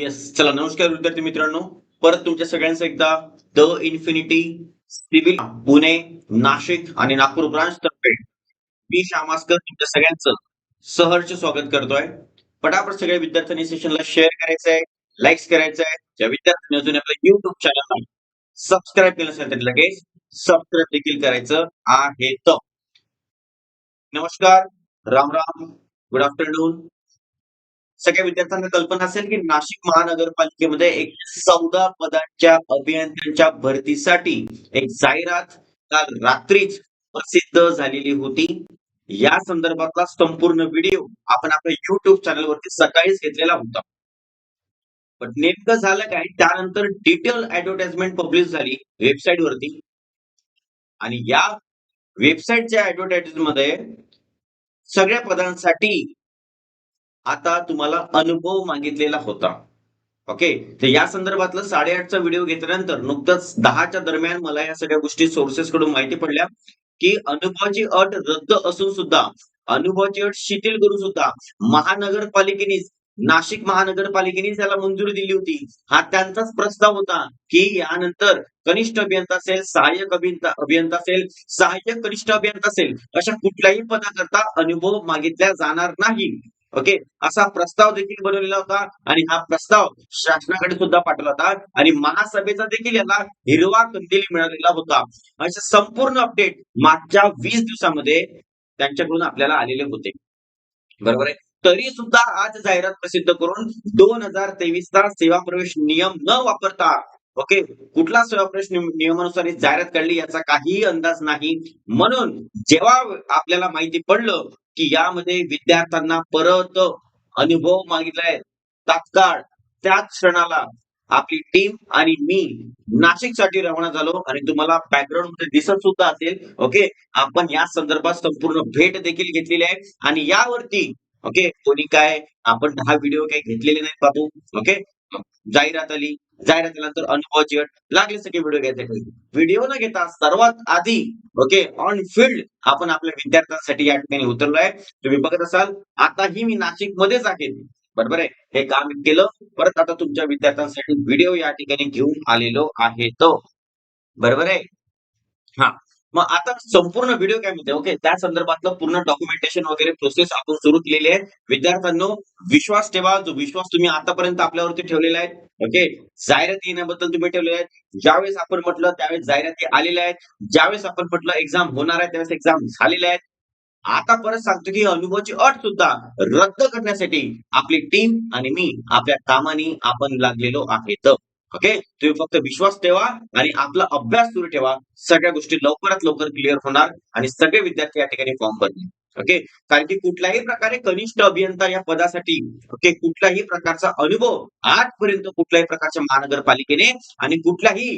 Yes चला नमस्कार विद्यार्थी मित्रांनो. परत तुमच्या सगळ्यांचं एकदा the infinity civil Pune Nashik आणि नागपूर ब्रांच तर्फे मी श्यामास्कर तुमच्या सगळ्यांचं सहर्ष स्वागत करतोय. पटापट सगळ्या विद्यार्थ्यांनी सेशनला शेअर करायचं आहे लाईक्स करायचं आहे ज्या विद्यार्थ्यांनी अजून आपल्या युट्यूब चॅनलला सबस्क्राईब केलं असेल तर लगेच सबस्क्राईब देखील करायचं आहे. तर नमस्कार. राम राम. गुड आफ्टरनून सगळ्या विद्यार्थ्यांना कल्पना असेल की नाशिक महानगरपालिकेमध्ये एक चौदा पदांच्या अभियंत्यांच्या भरतीसाठी एक जाहिरात काल रात्रीच प्रसिद्ध झालेली होती. या संदर्भातला संपूर्ण व्हिडिओ आपण आपल्या युट्यूब चॅनलवरती सकाळीच घेतलेला होता. पण नेमकं झालं काय? त्यानंतर डिटेल ऍडव्हर्टाइजमेंट पब्लिश झाली वेबसाईट वरती. आणि या वेबसाईटच्या ऍडव्हर्टाइजमध्ये सगळ्या पदांसाठी आता तुम्हाला अनुभव मागितलेला होता. ओके तर या संदर्भातलं साडेआठचा व्हिडिओ घेतल्यानंतर नुकतंच दहाच्या दरम्यान मला या सगळ्या गोष्टी सोर्सेस कडून माहिती पडल्या की अनुभवाची अट रद्द असून सुद्धा अनुभवाची अट शिथिल करून सुद्धा महानगरपालिकेनेच नाशिक महानगरपालिकेने त्याला मंजुरी दिली होती. हा त्यांचाच प्रस्ताव होता की यानंतर कनिष्ठ अभियंता असेल सहाय्यक अभियंता अभियंता असेल सहाय्यक कनिष्ठ अभियंता असेल अशा कुठल्याही पदाकरता अनुभव मागितला जाणार नाही. ओके? असा प्रस्ताव देखील बनवलेला होता आणि हा प्रस्ताव शासनाकडे सुद्धा पाठवला होता आणि महासभेचा देखील याला हिरवा कंदील मिळालेला होता. असे संपूर्ण अपडेट मागच्या वीस दिवसामध्ये त्यांच्याकडून आपल्याला आलेले होते. बरोबर आहे? तरी सुद्धा आज जाहिरात प्रसिद्ध करून दोन हजार तेवीसचा सेवा प्रवेश नियम न वापरता ओके कुठला सेवा नियमानुसार जाहिरात काढली याचा काहीही अंदाज नाही. म्हणून जेव्हा आपल्याला माहिती पडलं की यामध्ये विद्यार्थ्यांना परत अनुभव मागितलाय तात्काळ त्याच क्षणाला आपली टीम आणि मी नाशिकसाठी रवाना झालो आणि तुम्हाला बॅकग्राऊंडमध्ये दिसत सुद्धा असेल ओके? आपण या संदर्भात संपूर्ण भेट देखील घेतलेली आहे आणि यावरती ओके? कोणी काय आपण दहा व्हिडिओ काही घेतलेले नाहीत बाबू ओके? जाहिरात आली जाहिरात आल्यानंतर अनुभव अट लागले सगळे व्हिडिओ घ्यायचे व्हिडिओ न घेता सर्वात आधी ओके ऑन फील्ड आपण आपल्या विद्यार्थ्यांसाठी या ठिकाणी उतरलोय. तुम्ही बघत असाल आताही मी नाशिक मध्येच आहे. बरोबर आहे? हे काम केलं. परत आता तुमच्या विद्यार्थ्यांसाठी व्हिडिओ या ठिकाणी घेऊन आलेलो आहे तो. बरोबर आहे? हा. मग आता संपूर्ण व्हिडिओ काय म्हणते? ओके त्या संदर्भातलं पूर्ण डॉक्युमेंटेशन वगैरे प्रोसेस आपण सुरू केलेली आहे. विद्यार्थ्यांनो विश्वास ठेवा. जो विश्वास तुम्ही आतापर्यंत आपल्यावरती ठेवलेला आहे ओके जाहिराती येण्याबद्दल तुम्ही ठेवलेले आहेत. ज्यावेळेस आपण म्हटलं त्यावेळेस जाहिराती आलेल्या आहेत. ज्यावेळेस आपण म्हटलं एक्झाम होणार आहे त्यावेळेस एक्झाम झालेल्या आहेत. आता परत सांगतो की अनुभवाची अट सुद्धा रद्द करण्यासाठी आपली टीम आणि मी आपल्या कामाने आपण लागलेलो आहेत. ओके तुम्ही फक्त विश्वास ठेवा आणि आपला अभ्यास सुरू ठेवा. सगळ्या गोष्टी लवकरात लवकर क्लिअर होणार आणि सगळे विद्यार्थी या ठिकाणी फॉर्म भरतील ओके कारण की कुठल्याही प्रकारे कनिष्ठ अभियंता या पदासाठी ओके कुठल्याही प्रकारचा अनुभव आजपर्यंत कुठल्याही प्रकारच्या महानगरपालिकेने आणि कुठल्याही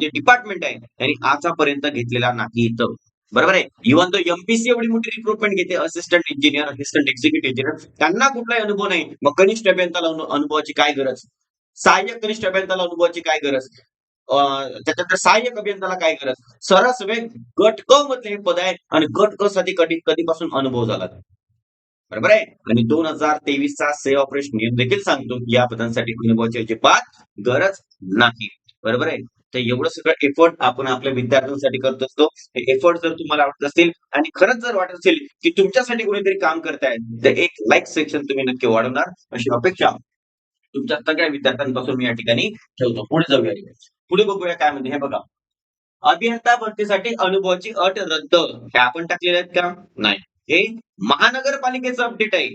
जे डिपार्टमेंट आहे त्यांनी आजपर्यंत घेतलेला नाही इथं बरोबर आहे? इव्हन तो एमपीसी एवढी मोठी रिक्रुटमेंट घेते assistant engineer assistant executive engineer त्यांना कुठलाही अनुभव नाही. मग कनिष्ठ अभियंताला अनुभवाची काय गरज? सहाय्यक कनिष्ठ अभियंताला अनुभवाची काय गरज? त्याच्यानंतर सहाय्यक अभियंताला काय गरज? सरसवे गट क मधले हे पद आहे आणि गट क साठी कधी कधीपासून अनुभव झाला? बरोबर आहे? आणि दोन हजार तेवीसचा से ऑपरेशन नियम देखील सांगतो की या पदांसाठी अनुभवाची अजिबात गरज नाही. बरोबर आहे? तर एवढं सगळं एफर्ट आपण आपल्या विद्यार्थ्यांसाठी करत असतो. हे एफर्ट जर तुम्हाला आवडत असतील आणि खरंच जर वाटत असेल की तुमच्यासाठी कोणीतरी काम करताय तर एक लाईक सेक्शन तुम्ही नक्की वाढवणार. अशी अपेक्षा तुमच्या सगळ्या विद्यार्थ्यांपासून मी या ठिकाणी ठेवतो. पुढे जाऊया पुढे बघूया काय म्हणते. हे बघा. अभियंता भरतीसाठी अनुभवाची अट रद्द. हे आपण टाकलेले आहेत का? नाही. हे महानगरपालिकेचं अपडेट आहे.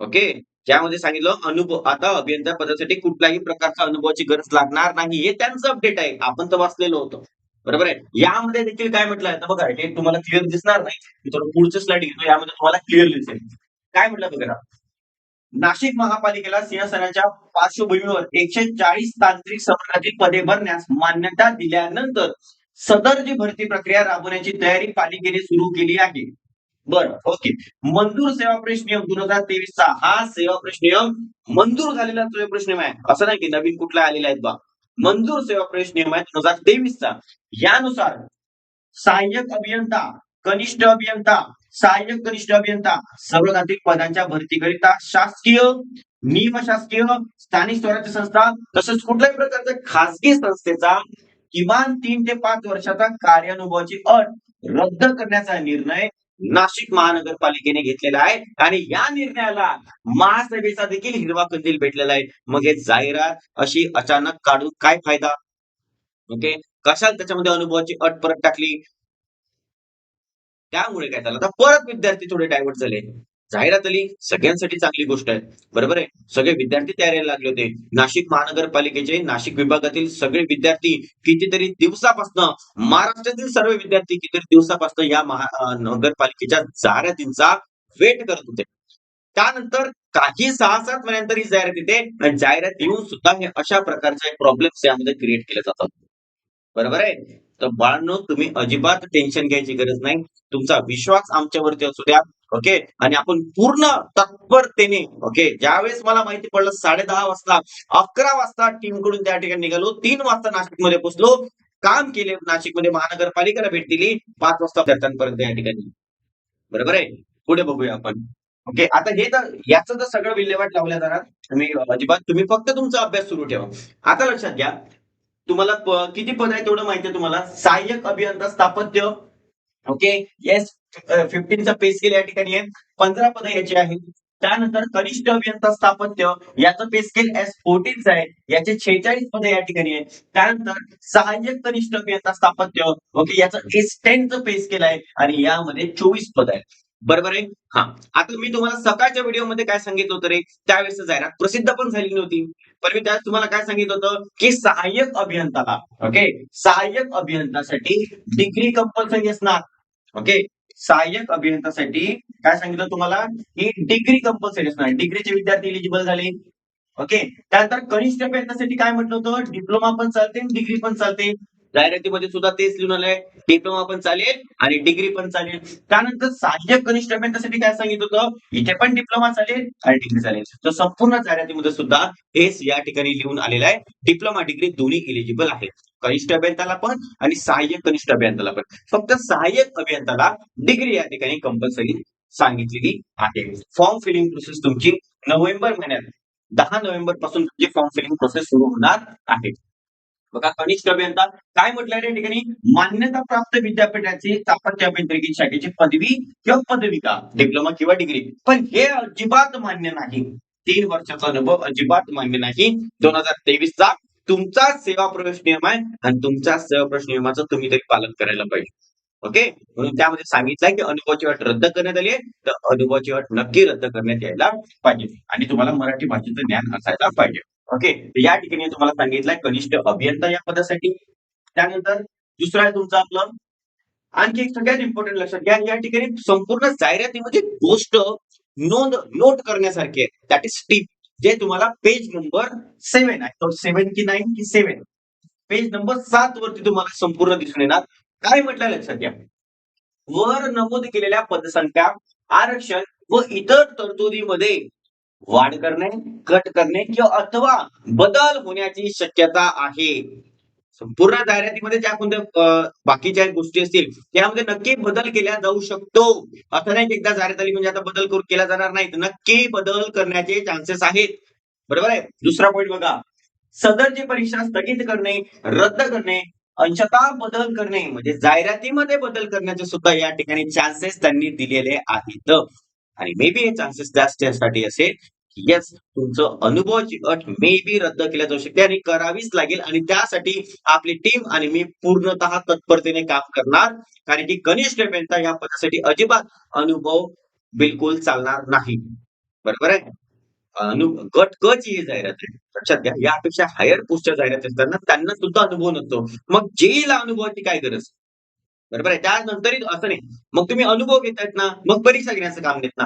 ओके ज्यामध्ये सांगितलं अनुभव आता अभियंता पदासाठी कुठल्याही प्रकारच्या अनुभवाची गरज लागणार नाही. हे त्यांचं अपडेट आहे. आपण तर वाचलेलं होतं. बरोबर आहे? यामध्ये देखील काय म्हटलंय तर बघा हे तुम्हाला क्लिअर दिसणार नाही. मी थोडं पुढचं स्लाइड घेतो. यामध्ये तुम्हाला क्लिअर दिसेल. काय म्हटलं बघा? नाशिक महापालिकेला सिंहसनाच्या पार्श्वभूमीवर एकशे चाळीस तांत्रिक समाजातील पदे भरण्यास मान्यता दिल्यानंतर सदर जी भरती प्रक्रिया राबवण्याची तयारी पालिकेने सुरू केली आहे. बर ओके. मंजूर सेवा प्रश्न नियम दोन हजार तेवीसचा हा सेवा प्रश्न नियम मंजूर झालेला सेवा प्रश्न नियम आहे. असं नाही की नवीन कुठला आलेला आहे बा. मंजूर सेवा प्रश्न नियम आहे दोन हजार तेवीसचा यानुसार सहाय्यक अभियंता कनिष्ठ अभियंता सहाय्यक कनिष्ठ अभियंता सर्वतांत्रिक पदांच्या भरतीकरिता शासकीय निमशासकीय स्थानिक स्वराज्य संस्था तसंच कुठल्याही प्रकारच्या खासगी संस्थेचा किमान तीन ते पाच वर्षाचा कार्यानुभवाची अट रद्द करण्याचा निर्णय नाशिक महानगरपालिकेने घेतलेला आहे. आणि या निर्णयाला महासभेचा देखील हिरवा कंदील भेटलेला आहे. मग हे जाहिरात अशी अचानक काढून काय फायदा? ओके? कशाला त्याच्यामध्ये अनुभवाची अट परत टाकली? त्यामुळे काय झालं? आता परत विद्यार्थी थोडे डायव्हर्ट झाले. जाहिरात आली सगळ्यांसाठी चांगली गोष्ट आहे. बरोबर आहे? सगळे विद्यार्थी तयारीला लागले होते. नाशिक महानगरपालिकेचे नाशिक विभागातील सगळे विद्यार्थी कितीतरी दिवसापासून महाराष्ट्रातील सर्व विद्यार्थी कितीतरी दिवसापासून या महा जाहिरातींचा वेट करत होते. त्यानंतर काही सहा सात महिन्यानंतर ही जाहिरात येते. आणि जाहिरात येऊन सुद्धा हे अशा प्रकारचे प्रॉब्लेम्स यामध्ये क्रिएट केले जातात. बरोबर आहे? तर बाळांनो तुम्ही अजिबात टेन्शन घ्यायची गरज नाही. तुमचा विश्वास आमच्यावरती असू द्या ओके आणि आपण पूर्ण तत्परतेने ओके ज्यावेळेस मला माहिती पडलं साडे दहा वाजता अकरा वाजता टीमकडून त्या ठिकाणी निघालो. तीन वाजता नाशिकमध्ये पोहोचलो. काम केले नाशिकमध्ये महानगरपालिकेला भेट दिली. पाच वाजता विद्यार्थ्यांपर्यंत या ठिकाणी. बरोबर आहे? पुढे बघूया आपण. ओके आता हे तर याचं तर सगळं विल्हेवाट लावल्या जाणार. तुम्ही अजिबात तुम्ही फक्त तुमचा अभ्यास सुरू ठेवा. आता लक्षात घ्या तुम्हाला किती पद आहे तेवढं माहिती आहे तुम्हाला? सहाय्यक अभियंता स्थापत्य ओके येस फिफ्टीनचा पे स्केल या ठिकाणी आहे. पंधरा पद याची आहेत त्यानंतर कनिष्ठ अभियंता स्थापत्य याचं पे स्केल एस फोर्टीनचं आहे. याचे छेचाळीस पद या ठिकाणी आहे त्यानंतर सहाय्यक कनिष्ठ अभियंता स्थापत्य ओके याचं एस टेनचं पे स्केल आहे. आणि यामध्ये चोवीस पद आहे बरोबर आहे? हा. आता मी तुम्हाला सकाळच्या व्हिडिओमध्ये काय सांगितलं होतं रे? त्यावेळेस जाहिरात प्रसिद्ध पण झाली नव्हती. पण मी त्यावेळेस तुम्हाला काय सांगितलं होतं? की सहाय्यक अभियंताला ओके सहाय्यक अभियंतासाठी डिग्री कंपल्सरी असणार ओके सहाय्यक अभियंतासाठी काय सांगितलं तुम्हाला? की डिग्री कंपल्सरी असणार. डिग्रीचे विद्यार्थी एलिजिबल झाले ओके त्यानंतर कनिष्ठ अभियंतासाठी काय म्हटलं होतं? डिप्लोमा पण चालते डिग्री पण चालते. जाहिरातीमध्ये सुद्धा तेच लिहून आलंय. डिप्लोमा पण चालेल आणि डिग्री पण चालेल. त्यानंतर सहाय्यक कनिष्ठ अभियंतासाठी काय सांगितलं होतं? इथे पण डिप्लोमा चालेल आणि डिग्री चालेल. तर संपूर्ण जाहिरातीमध्ये सुद्धा हेच या ठिकाणी लिहून आलेलं आहे. डिप्लोमा डिग्री दोन्ही एलिजिबल आहेत. कनिष्ठ अभियंताला पण आणि सहाय्यक कनिष्ठ अभियंताला पण. फक्त सहाय्यक अभियंताला डिग्री या ठिकाणी कंपल्सरी सांगितलेली आहे. फॉर्म फिलिंग प्रोसेस तुमची नोव्हेंबर महिन्यात दहा नोव्हेंबरपासून तुमची फॉर्म फिलिंग प्रोसेस सुरू होणार आहे. बघा कनिष्ठ अभियंता काय म्हटलं या ठिकाणी? मान्यता प्राप्त विद्यापीठाची स्थापत्य अभियांत्रिकी शाखेची पदवी किंवा पदविका डिप्लोमा किंवा डिग्री पण हे अजिबात मान्य नाही. तीन वर्षाचा अनुभव अजिबात मान्य नाही. दोन हजार तेवीस चा तुमचा सेवा प्रवेश नियम आहे आणि तुमच्या सेवा प्रवेश नियमाचं तुम्ही तरी पालन करायला पाहिजे. ओके? म्हणून त्यामध्ये सांगितलंय की अनुभवाची अट रद्द करण्यात आली आहे. तर अनुभवाची अट नक्की रद्द करण्यात यायला पाहिजे. आणि तुम्हाला मराठी भाषेचं ज्ञान असायला पाहिजे. ओके? या ठिकाणी तुम्हाला सांगितलंय कनिष्ठ अभियंता या पदासाठी. त्यानंतर दुसरं आहे तुमचं आपलं. आणखी एक सगळ्यात इम्पॉर्टंट लक्षात घ्या या ठिकाणी संपूर्ण जाहिरातीमध्ये गोष्ट नोंद नोट करण्यासारखी आहे. दॅट इज टीप जे तुम्हाला पेज नंबर सेव्हन आहे. तो सेव्हन की नाईन की सेव्हन पेज नंबर सात वरती तुम्हाला संपूर्ण दिसून येणार. काय म्हटलं लक्षात घ्या. वर नमूद केलेल्या पदसंख्या आरक्षण व इतर तरतुदीमध्ये वाढ करणे कट करणे किंवा अथवा बदल होण्याची शक्यता आहे. संपूर्ण जाहिरातीमध्ये ज्या कोणत्या बाकीच्या गोष्टी असतील त्यामध्ये नक्की बदल केला जाऊ शकतो. असं नाही की एकदा जाहिरात आली म्हणजे आता बदल करून केला जाणार नाही नक्की बदल करण्याचे चान्सेस आहेत. बरोबर आहे? दुसरा पॉईंट बघा. सदरची परीक्षा स्थगित करणे रद्द करणे अंशतः बदल करणे म्हणजे जाहिरातीमध्ये बदल करण्याचे सुद्धा या ठिकाणी चान्सेस त्यांनी दिलेले आहेत. आणि मे बी हे चान्सेस जास्त यासाठी असेल. की येस तुमचं अनुभवाची अट मे बी रद्द केल्या जाऊ शकते आणि करावीच लागेल. आणि त्यासाठी आपली टीम आणि मी पूर्णतः तत्परतेने काम करणार. कारण की कनिष्ठ मेहता या पदासाठी अजिबात अनुभव बिलकुल चालणार नाही. बरोबर आहे? अनु गट क ची ही जाहिरात आहे. लक्षात घ्या यापेक्षा हायर पोस्टच्या जाहिरात असताना त्यांना सुद्धा अनुभव नसतो. मग जेईला अनुभवाची काय गरज? बरोबर आहे? त्यानंतरही असं नाही. मग तुम्ही अनुभव घेतायत ना मग परीक्षा घेण्याचं काम देत ना.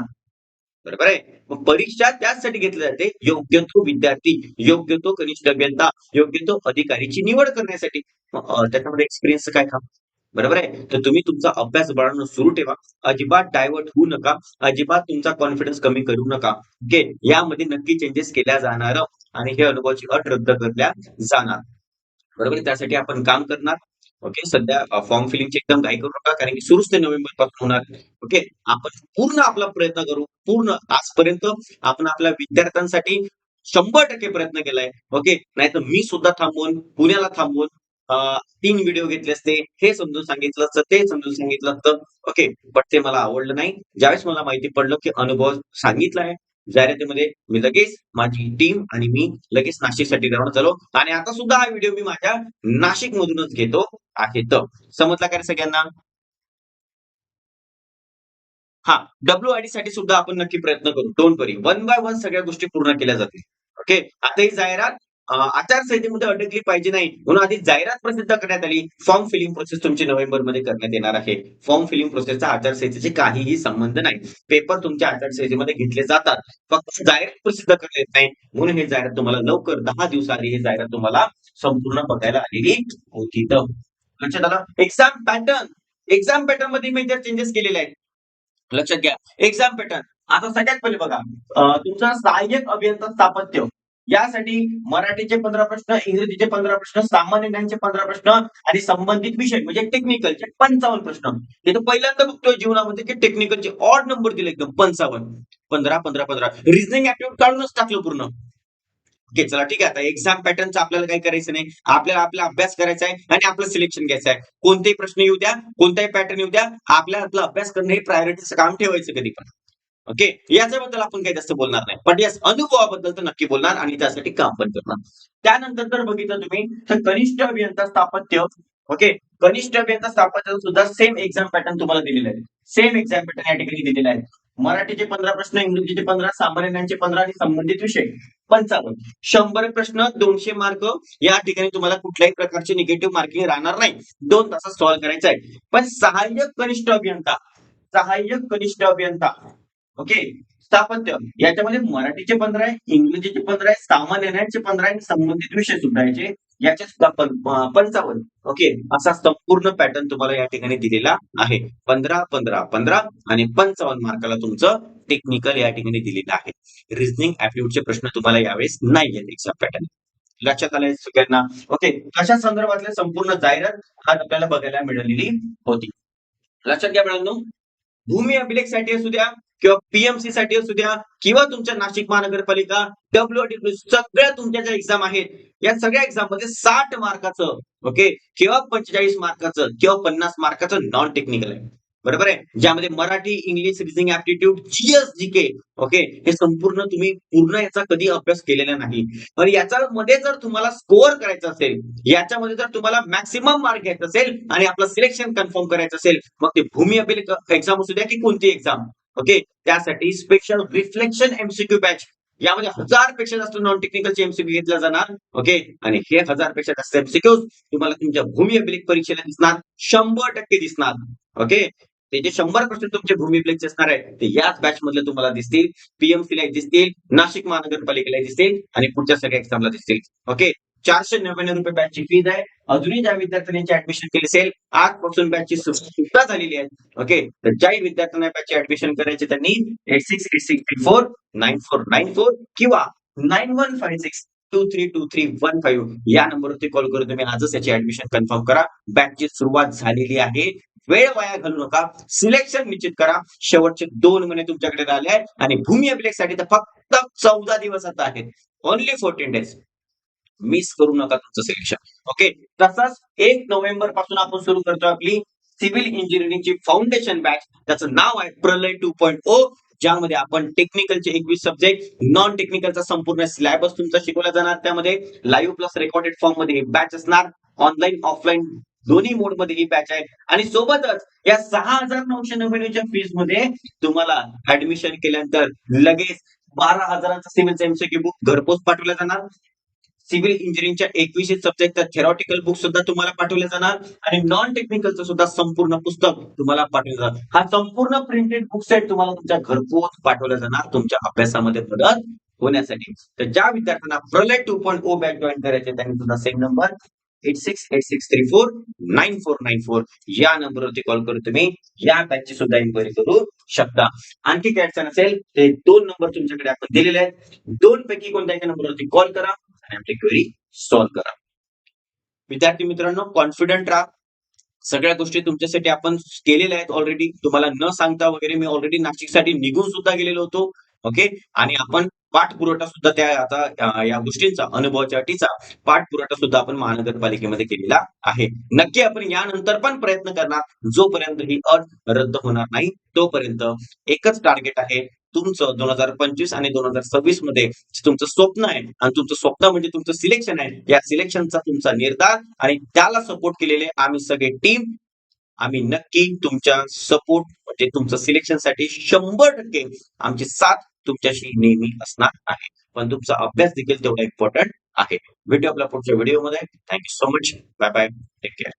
बरोबर आहे? मग परीक्षा त्याचसाठी घेतली जाते योग्य तो विद्यार्थी योग्य तो कनिष्ठ अभियंता योग्य तो अधिकारीची निवड करण्यासाठी. त्याच्यामध्ये एक्सपिरियन्स काय काम? बरोबर आहे? तर तुम्ही तुमचा अभ्यास बाळगणं सुरू ठेवा. अजिबात डायव्हर्ट होऊ नका. अजिबात तुमचा कॉन्फिडन्स कमी करू नका. ओके यामध्ये नक्की चेंजेस केल्या जाणार. आणि हे अनुभवाची अट रद्द करल्या जाणार. बरोबर त्यासाठी आपण काम करणार. ओके सध्या फॉर्म फिलिंगची एकदम घाई करू नका कारण की सुरूच ते नोव्हेंबरपासून होणार ओके आपण पूर्ण आपला प्रयत्न करू पूर्ण आजपर्यंत आपण आपल्या विद्यार्थ्यांसाठी शंभर टक्के प्रयत्न केलाय. ओके नाहीतर मी सुद्धा थांबवून पुण्याला थांबवून तीन व्हिडिओ घेतले असते. हे समजून सांगितलं असतं ते समजून सांगितलं असतं. ओके बट ते मला आवडलं नाही. ज्यावेळेस मला माहिती पडलं की अनुभव सांगितलाय जाहिरातीमध्ये मी लगेच माझी टीम आणि मी लगेच नाशिकसाठी रवाना झालो आणि आता सुद्धा हा व्हिडिओ मी माझ्या नाशिक मधूनच घेतो आहे. तर समजला का रे सगळ्यांना? हा डब्ल्यू आय डी साठी सुद्धा आपण नक्की प्रयत्न करू. Don't worry one by one सगळ्या गोष्टी पूर्ण केल्या जातील. ओके आता ही जाहिरात आचारसंहितेमध्ये अडकली पाहिजे नाही. म्हणून आधी जाहिरात प्रसिद्ध करण्यात आली. फॉर्म फिलिंग प्रोसेस तुमची नोव्हेंबरमध्ये करण्यात येणार आहे. फॉर्म फिलिंग प्रोसेसचा आचारसंहितेशी काहीही संबंध नाही. पेपर तुमच्या आचारसंहितेमध्ये घेतले जातात. फक्त जाहिरात प्रसिद्ध करता येत नाही. म्हणून हे जाहिरात तुम्हाला लवकर दहा दिवसाआधी ही जाहिरात तुम्हाला संपूर्ण बघायला आलेली होती. तर लक्षात आलं? एक्झाम पॅटर्न एक्झाम पॅटर्नमध्ये मेजर चेंजेस केलेले आहेत. लक्षात घ्या. एक्झाम पॅटर्न आता सगळ्यात पहिले बघा. तुमचा सहाय्यक अभियंता स्थापत्य. यासाठी मराठीचे पंधरा प्रश्न इंग्रजीचे पंधरा प्रश्न सामान्य ज्ञानचे पंधरा प्रश्न आणि संबंधित विषय म्हणजे टेक्निकलचे पंचावन्न प्रश्न. हे तर पहिल्यांदा बघतोय जीवनामध्ये की टेक्निकलचे ऑड नंबर दिले एकदम पंचावन्न. पंधरा पंधरा पंधरा. रिझनिंग ऍप्टिट्यूड काढूनच टाकलं पूर्ण. ओके चला ठीक आहे आता एक्झाम पॅटर्नचं आपल्याला काही करायचं नाही. आपल्याला आपला अभ्यास करायचा आहे आणि आपलं सिलेक्शन घ्यायचं आहे. कोणतेही प्रश्न येऊ द्या कोणताही पॅटर्न येऊ द्या. आपल्याला आपला अभ्यास करणं हे प्रायोरिटीचं काम ठेवायचं कधी पण. ओके याच्याबद्दल आपण काही जास्त बोलणार नाही. पण यास अनुभवाबद्दल तर नक्की बोलणार आणि त्यासाठी काम पण करणार. त्यानंतर जर बघितलं तुम्ही तर कनिष्ठ अभियंता स्थापत्य ओके कनिष्ठ अभियंता स्थापत्य सुद्धा सेम एक्झाम पॅटर्न तुम्हाला दिलेलं आहे. सेम एक्झाम पॅटर्न या ठिकाणी दिलेला आहे. मराठीचे पंधरा प्रश्न इंग्रजीचे पंधरा सामान्य ज्ञानचे पंधरा आणि संबंधित विषय पंचावन्न. शंभर प्रश्न दोनशे मार्क या ठिकाणी तुम्हाला कुठल्याही प्रकारचे निगेटिव्ह मार्किंग राहणार नाही. दोन तासात सॉल्व्ह करायचं आहे. पण सहाय्यक कनिष्ठ अभियंता सहाय्यक कनिष्ठ अभियंता ओके? स्थापत्य. याच्यामध्ये मराठीचे पंधरा आहे इंग्रजीचे पंधरा आहे सामान्य ज्ञानचे पंधरा आहे संबंधित विषय सुद्धा याचे याचे सुद्धा पंचावन्न. ओके? असा संपूर्ण पॅटर्न तुम्हाला या ठिकाणी दिलेला आहे. पंधरा पंधरा पंधरा आणि पंचावन्न मार्काला तुमचं टेक्निकल या ठिकाणी दिलेलं आहे. रिझनिंग ऍप्टिट्यूडचे प्रश्न तुम्हाला यावेळेस नाही आहेत एक्झाम पॅटर्न लक्षात आलंय सगळ्यांना? ओके? अशा संदर्भातले संपूर्ण जाहिरात आज आपल्याला बघायला मिळालेली होती. लक्षात घ्या मिळालो. भूमी अभिलेखसाठी असू द्या किंवा पीएमसी साठी असू द्या किंवा तुमच्या नाशिक महानगरपालिका डब्ल्यू सगळ्या तुमच्या ज्या एक्झाम आहेत या सगळ्या एक्झाममध्ये साठ मार्काचं ओके किंवा पंचेचाळीस मार्काचं किंवा पन्नास मार्काचं नॉन टेक्निकल आहे. बरोबर आहे? ज्यामध्ये Marathi English reasoning aptitude GS GK okay हे संपूर्ण तुम्ही पूर्ण याचा कधी अभ्यास केलेला नाही. पण याच्यामध्ये जर तुम्हाला स्कोअर करायचं असेल याच्यामध्ये जर तुम्हाला मॅक्सिमम मार्क घ्यायचा असेल आणि आपलं सिलेक्शन कन्फर्म करायचं असेल मग ते भूमी अभिलेख एक्झाम असू द्या की कोणती एक्झाम ओके त्यासाठी स्पेशल रिफ्लेक्शन एमसीक्यू बॅच यामध्ये हजारपेक्षा जास्त नॉन टेक्निकलचे एमसीक्यू घेतला जाणार. ओके आणि हे हजारपेक्षा जास्त एमसीक्यू तुम्हाला तुमच्या भूमी अभिलेख परीक्षेला दिसणार. शंभर टक्के दिसणार. ओके ते जे शंभर पर्सेंट तुमचे भूमी अभिलेखचे असणार आहे ते याच बॅच मधले तुम्हाला दिसतील. पीएमसीला दिसतील. नाशिक महानगरपालिकेला दिसतील. आणि पुढच्या सगळ्या एक्झामला दिसतील. ओके चारशे नव्याण्णव रुपये बॅचची फीज आहे. अजूनही ज्या विद्यार्थ्यांनी ऍडमिशन केली असेल आजपासून बॅचची सुद्धा झालेली आहे. ओके तर ज्याही विद्यार्थ्यांना बॅचची ऍडमिशन करायची त्यांनी eight six eight six three four nine four nine four किंवा nine one five six two three two three one five या नंबरवरती कॉल करून तुम्ही आजच याची ऍडमिशन कन्फर्म करा. बॅचची सुरुवात झालेली आहे. वेळ वाया घालू नका. सिलेक्शन निश्चित करा. शेवटचे दोन महिने तुमच्याकडे राहिले आहेत. आणि भूमी अभिलेखसाठी तर फक्त चौदा दिवस आता आहेत. ओनली फोर्टीन डेज मिस करू नका तुमचं सिलेक्शन ओके तसंच एक नोव्हेंबरपासून आपण सुरू करतो आपली सिव्हिल इंजिनिअरिंगची फाउंडेशन बॅच त्याचं नाव आहे प्रलय टू पॉईंट ओ ज्यामध्ये आपण टेक्निकलचे एकवीस सब्जेक्ट नॉन टेक्निकलचा संपूर्ण सिलेबस तुमचा शिकवला जाणार. त्यामध्ये लाईव्ह प्लस रेकॉर्डेड फॉर्ममध्ये बॅच असणार. ऑनलाईन ऑफलाईन दोन्ही मोडमध्ये ही बॅच आहे आणि सोबतच या सहा हजार नऊशे नव्याण्णवच्या फीजमध्ये तुम्हाला ऍडमिशन केल्यानंतर लगेच बारा हजाराचा सिव्हिलचा एमसीक्यू बुक घरपोच पाठवला जाणार. सिव्हिल इंजिनिअरिंगच्या एकवीसशे सब्जेक्टचा थेरॉटिकल बुक सुद्धा तुम्हाला पाठवले जाणार आणि नॉन टेक्निकलचं सुद्धा संपूर्ण पुस्तक तुम्हाला पाठवलं जाणार. हा संपूर्ण प्रिंटेड बुक सेट तुम्हाला तुमच्या घरपोच पाठवला जाणार तुमच्या अभ्यासामध्ये मदत होण्यासाठी. तर ज्या विद्यार्थ्यांना Pralay two point O back join करायचे त्यांनी सुद्धा same number eight six eight six three four nine four nine four या नंबरवरती कॉल करून तुम्ही या बॅचची सुद्धा इन्क्वायरी करू शकता. आणखी काय अडचण असेल ते दोन नंबर तुमच्याकडे आपण दिलेले आहेत. दोन पैकी कोणत्या एका नंबरवरती कॉल करा. आणि आपली क्वेरी सॉल्व्ह करा. विद्यार्थी मित्रांनो कॉन्फिडंट राहा. सगळ्या गोष्टी तुमच्यासाठी आपण केलेल्या आहेत ऑलरेडी तुम्हाला न सांगता वगैरे मी ऑलरेडी नाशिकसाठी निघून सुद्धा गेलेलो होतो ओके आणि आपण पाठपुरवठा सुद्धा त्या आता या गोष्टींचा अनुभवाच्या अटीचा पाठपुरवठा सुद्धा आपण महानगरपालिकेमध्ये केलेला आहे. नक्की आपण यानंतर पण प्रयत्न करणार. जोपर्यंत ही अट रद्द होणार नाही तोपर्यंत एकच टार्गेट आहे तुमचं दोन हजार पंचवीस आणि दोन हजार सव्वीसमध्ये तुमचं स्वप्न आहे आणि तुमचं स्वप्न म्हणजे तुमचं सिलेक्शन आहे या सिलेक्शनचा तुमचा निर्धार आणि त्याला सपोर्ट केलेले आम्ही सगळे टीम आम्ही नक्की तुमच्या सपोर्ट म्हणजे तुमचं सिलेक्शनसाठी शंभर टक्के आमची साथ तुमच्याशी नेहमी असणार आहे. पण तुमचा अभ्यास देखील तेवढा इम्पॉर्टंट आहे. व्हिडिओ आपल्या पुढच्या व्हिडिओमध्ये thank you so much bye bye take care